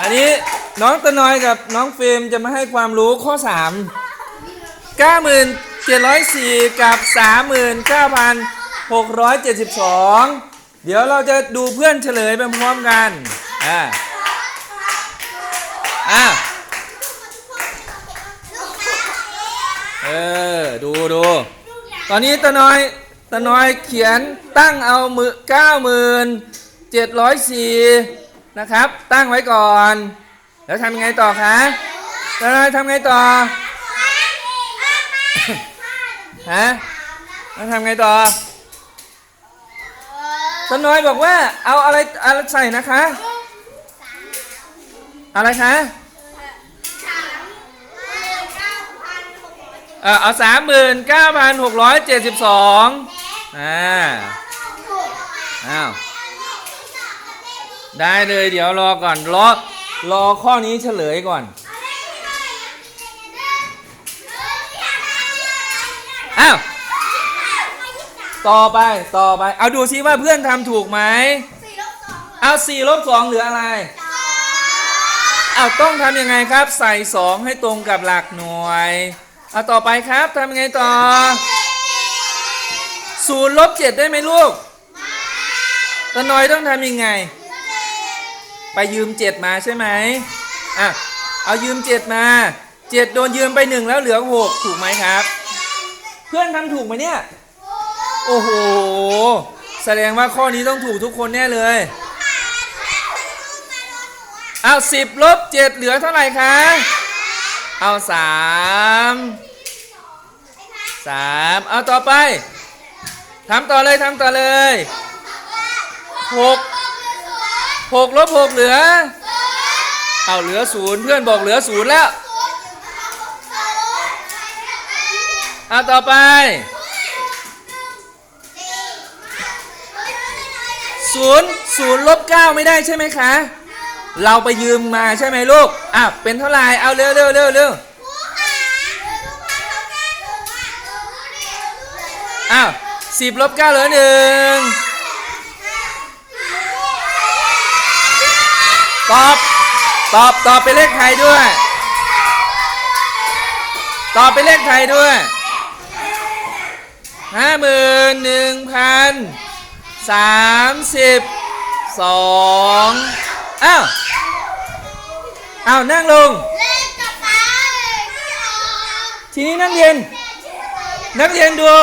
อันนี้น้องตะนอยกับน้องเฟรมจะมาให้ความรู้ข้อ 3 9704 กับ 39,672 เดี๋ยวเราจะดูเพื่อนเฉลยไปพร้อมกัน อ่า อ่าเออ ดูดูตอนนี้ตะน้อยตะน้อยเขียนตั้งเอามือเก้าหมื่นเจ็ดร้อยสี่ นะครับ ตั้งไว้ก่อน แล้วทำยังไงต่อคะตะนอยทำไงต่อฮะแล้วทำไงต่อตะนอยบอกว่า เอาอะไรอะไรใส่นะคะ อะไรคะเออเอาสามหมื่นเก้าพันหกร้อยเจ็ดสิบสองอ่าอ้าว ได้เลยเดี๋ยวรอก่อนรอรอข้อนี้เฉลยก่อน อ้าว ต่อไปต่อไป เอาดูซิว่าเพื่อนทำถูกไหม เอาสี่ลบสองเหลืออะไร เอาต้องทำยังไงครับ ใส่สองให้ตรงกับหลักหน่วย เอาต่อไปครับทำยังไงต่อศูนย์ลบเจ็ดได้ไหมลูกตาน้อยต้องทำยังไง ไปยืมเจ็ดมาใช่ไหมอะเอายืมเจ็ดมาเจ็ดโดนยืมไปหนึ่งแล้วเหลือหกถูกไหมครับ เพื่อนทำถูกไหมเนี่ย โอ้โห แสดงว่าข้อนี้ต้องถูกทุกคนแน่เลยเอาสิบลบเจ็ดเหลือเท่าไหร่คะ เอาสามสามเอาต่อไปทำต่อเลยทำต่อเลยหก หกลบหกเหลือเอาเหลือศูนย์เพื่อนบอกเหลือศูนย์แล้วเอาต่อไป ศูนย์ศูนย์ลบเก้าไม่ได้ใช่ไหมคะ เราไปยืมมาใช่ไหมลูกอะเป็นเท่าไหร่ เอาเร็วเร็วเร็วเร็วอ้าวสิบลบเก้าเหลือหนึ่ง ตอบ ตอบ ตอบเป็นเลขไทยด้วย ตอบเป็นเลขไทยด้วยห้าหมื่นหนึ่งพันสามสิบสองอ้าวอ้าวนั่งลง ทีนี้นักเรียน นักเรียนดู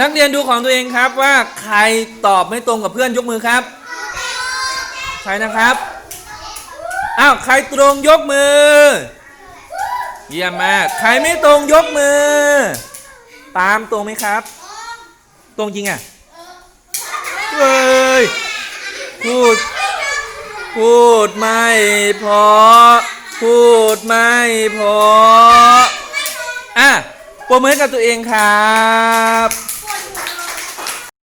นักเรียนดูของตัวเองครับว่าใครตอบไม่ตรงกับเพื่อนยกมือครับ ใครนะครับ อ้าว ใครตรงยกมือ เยี่ยมมาก ใครไม่ตรงยกมือ ตามตรงไหมครับ ตรงจริงอะเฮ้ยพูด พูดไม่พอ พูดไม่พอ อะปรโมทกับตัวเองครับ